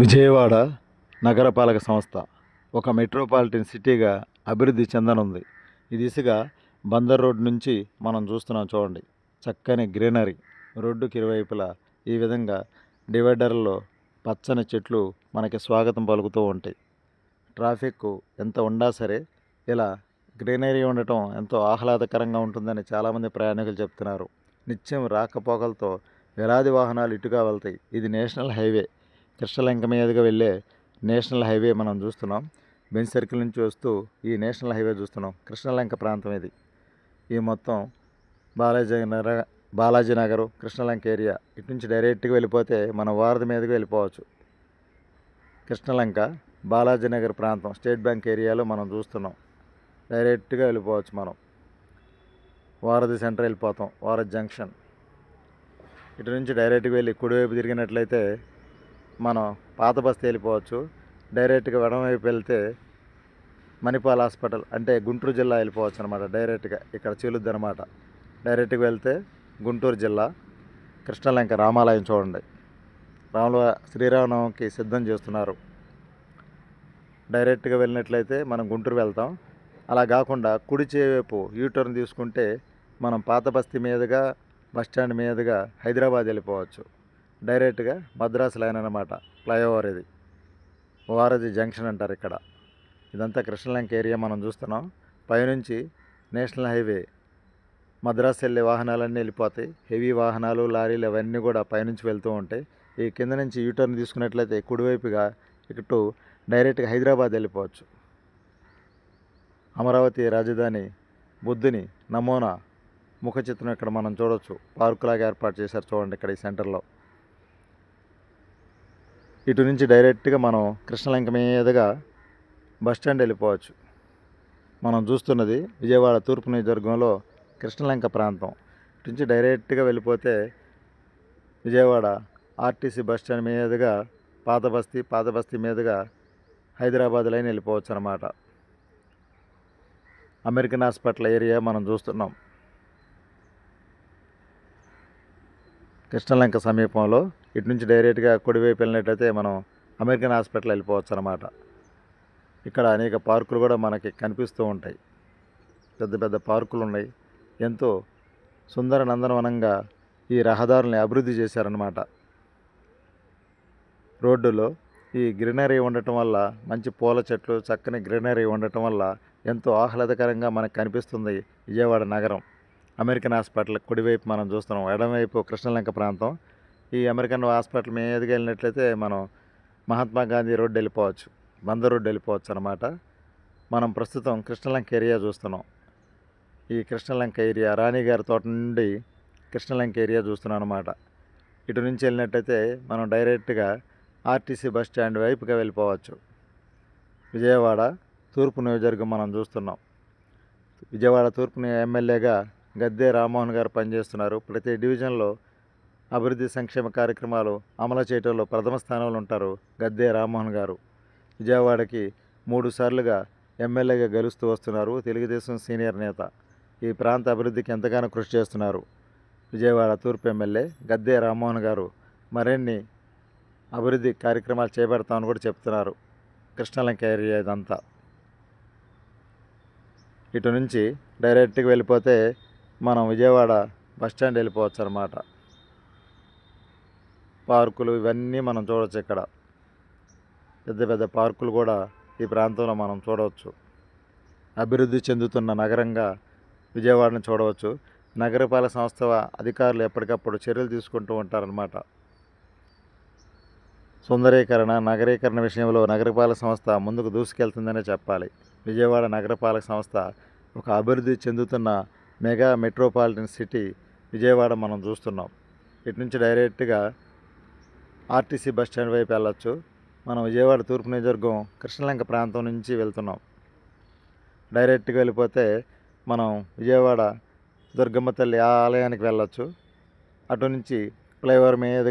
విజయవాడ నగరపాలక సంస్థ ఒక మెట్రోపాలిటన్ సిటీగా అభివృద్ధి చెందనుంది. ఈ దిశగా బందర్ రోడ్ నుంచి మనం చూస్తున్నాం చూడండి. చక్కని గ్రీనరీ. రోడ్డుకి ఇరువైపులా ఈ విధంగా డివైడర్లో పచ్చని చెట్లు మనకి స్వాగతం పలుకుతూ ఉంటాయి. ట్రాఫిక్ ఎంత ఉండా సరే ఇలా గ్రీనరీ ఉండటం ఎంతో ఆహ్లాదకరంగా ఉంటుందని చాలామంది ప్రయాణికులు చెప్తున్నారు. నిత్యం రాకపోకలతో వేలాది వాహనాలు ఇటుగా వెళ్తాయి. ఇది నేషనల్ హైవే. కృష్ణలంక మీదుగా వెళ్ళే నేషనల్ హైవే మనం చూస్తున్నాం. బెంచ్ సర్కిల్ నుంచి వస్తూ ఈ నేషనల్ హైవే చూస్తున్నాం. కృష్ణలంక ప్రాంతం ఇది. ఈ మొత్తం బాలాజీ నగర బాలాజీ నగరు కృష్ణలంక ఏరియా ఇటు నుంచి డైరెక్ట్గా వెళ్ళిపోతే మన వారధి మీదుగా వెళ్ళిపోవచ్చు. కృష్ణలంక బాలాజీ నగర్ ప్రాంతం స్టేట్ బ్యాంక్ ఏరియాలో మనం చూస్తున్నాం. డైరెక్ట్గా వెళ్ళిపోవచ్చు మనం. వారధి సెంటర్ వెళ్ళిపోతాం. వారధి జంక్షన్. ఇటు నుంచి డైరెక్ట్గా వెళ్ళి కుడివైపు తిరిగినట్లయితే మనం పాత బస్తీ వెళ్ళిపోవచ్చు. డైరెక్ట్గా వెడమవైపు వెళ్తే మణిపాల్ హాస్పిటల్ అంటే గుంటూరు జిల్లా వెళ్ళిపోవచ్చు అనమాట డైరెక్ట్గా ఇక్కడ చీలుద్ది అనమాట డైరెక్ట్గా వెళ్తే గుంటూరు జిల్లా కృష్ణలంక రామాలయం చూడండి. రాముల శ్రీరామనవమికి సిద్ధం చేస్తున్నారు. డైరెక్ట్గా వెళ్ళినట్లయితే మనం గుంటూరు వెళ్తాం. అలా కాకుండా కుడి చేవైపు యూటర్న్ తీసుకుంటే మనం పాత బస్తీ మీదుగా బస్ స్టాండ్ మీదుగా హైదరాబాద్ వెళ్ళిపోవచ్చు. డైరెక్ట్గా మద్రాసు లైన్ అనమాట ఫ్లైఓవర్ ఇది. వారధి జంక్షన్ అంటారు ఇక్కడ. ఇదంతా కృష్ణలంక ఏరియా మనం చూస్తున్నాం. పైనుంచి నేషనల్ హైవే మద్రాసు వెళ్ళే వాహనాలన్నీ వెళ్ళిపోతాయి. హెవీ వాహనాలు లారీలు అవన్నీ కూడా పైనుంచి వెళ్తూ ఉంటాయి. ఈ కింద నుంచి యూటర్న్ తీసుకున్నట్లయితే కుడివైపుగా ఇటు డైరెక్ట్గా హైదరాబాద్ వెళ్ళిపోవచ్చు. అమరావతి రాజధాని బుద్ధుని నమూనా ముఖ చిత్రం ఇక్కడ మనం చూడవచ్చు పార్కులాగా ఏర్పాటు చేశారు చూడండి ఇక్కడ ఈ సెంటర్లో. ఇటు నుంచి డైరెక్ట్గా మనం కృష్ణలంక మీదుగా బస్ స్టాండ్ వెళ్ళిపోవచ్చు. మనం చూస్తున్నది విజయవాడ తూర్పు నియోజకవర్గంలో కృష్ణలంక ప్రాంతం. ఇటు నుంచి డైరెక్ట్గా వెళ్ళిపోతే విజయవాడ ఆర్టీసీ బస్ స్టాండ్ మీదుగా పాత బస్తీ పాత బస్తీ మీదుగా హైదరాబాద్ లైన్ వెళ్ళిపోవచ్చు అనమాట అమెరికన్ హాస్పిటల్ ఏరియా మనం చూస్తున్నాం. కృష్ణలంక సమీపంలో ఇటు నుంచి డైరెక్ట్గా కుడివైపు వెళ్ళినట్టయితే మనం అమెరికన్ హాస్పిటల్ వెళ్ళిపోవచ్చు అనమాట ఇక్కడ అనేక పార్కులు కూడా మనకి కనిపిస్తూ ఉంటాయి. పెద్ద పెద్ద పార్కులు ఉన్నాయి. ఎంతో సుందర నందనవనంగా ఈ రహదారుల్ని అభివృద్ధి చేశారనమాట రోడ్డులో ఈ గ్రీనరీ ఉండటం వల్ల మంచి పూల చెట్లు చక్కని గ్రీనరీ ఉండటం వల్ల ఎంతో ఆహ్లాదకరంగా మనకు కనిపిస్తుంది విజయవాడ నగరం. అమెరికన్ హాస్పిటల్ కుడివైపు మనం చూస్తున్నాం. ఎడమవైపు కృష్ణలంక ప్రాంతం. ఈ అమెరికన్ హాస్పిటల్ మీదుగా వెళ్ళినట్లయితే మనం మహాత్మా గాంధీ రోడ్డు వెళ్ళిపోవచ్చు. బందర్ రోడ్డు వెళ్ళిపోవచ్చు అనమాట మనం ప్రస్తుతం కృష్ణలంక ఏరియా చూస్తున్నాం. ఈ కృష్ణలంక ఏరియా రాణిగారి తోట నుండి కృష్ణలంక ఏరియా చూస్తున్నాం అనమాట ఇటు నుంచి వెళ్ళినట్టయితే మనం డైరెక్ట్గా ఆర్టీసీ బస్ స్టాండ్ వైపుగా వెళ్ళిపోవచ్చు. విజయవాడ తూర్పు నియోజకవర్గం మనం చూస్తున్నాం. విజయవాడ తూర్పు ఎమ్మెల్యేగా గద్దె రామ్మోహన్ గారు పనిచేస్తున్నారు. ప్రతి డివిజన్లో అభివృద్ధి సంక్షేమ కార్యక్రమాలు అమలు చేయడంలో ప్రథమ స్థానంలో ఉంటారు గద్దె రామ్మోహన్ గారు. విజయవాడకి మూడు సార్లుగా ఎమ్మెల్యేగా గెలుస్తూ వస్తున్నారు తెలుగుదేశం సీనియర్ నేత. ఈ ప్రాంత అభివృద్ధికి ఎంతగానో కృషి చేస్తున్నారు. విజయవాడ తూర్పు ఎమ్మెల్యే గద్దె రామ్మోహన్ గారు మరిన్ని అభివృద్ధి కార్యక్రమాలు చేపడతామని కూడా చెప్తున్నారు. కృష్ణలంక ఏరియా ఇదంతా. ఇటు నుంచి డైరెక్ట్గా వెళ్ళిపోతే మనం విజయవాడ బస్టాండ్ వెళ్ళిపోవచ్చు అనమాట పార్కులు ఇవన్నీ మనం చూడవచ్చు ఇక్కడ. పెద్ద పెద్ద పార్కులు కూడా ఈ ప్రాంతంలో మనం చూడవచ్చు. అభివృద్ధి చెందుతున్న నగరంగా విజయవాడను చూడవచ్చు. నగరపాలక సంస్థ అధికారులు ఎప్పటికప్పుడు చర్యలు తీసుకుంటూ ఉంటారనమాట సుందరీకరణ నగరీకరణ విషయంలో నగరపాలక సంస్థ ముందుకు దూసుకెళ్తుందనే చెప్పాలి. విజయవాడ నగరపాలక సంస్థ ఒక అభివృద్ధి చెందుతున్న మెగా మెట్రోపాలిటన్ సిటీ విజయవాడ మనం చూస్తున్నాం. ఇటు నుంచి డైరెక్ట్గా ఆర్టీసీ బస్ స్టాండ్ వైపు వెళ్ళొచ్చు. మనం విజయవాడ తూర్పు నియోజకవర్గం కృష్ణలంక ప్రాంతం నుంచి వెళ్తున్నాం. డైరెక్ట్గా వెళ్ళిపోతే మనం విజయవాడ దుర్గమ్మ తల్లి ఆలయానికి వెళ్ళొచ్చు. అటు నుంచి ఫ్లైఓవర్ మీద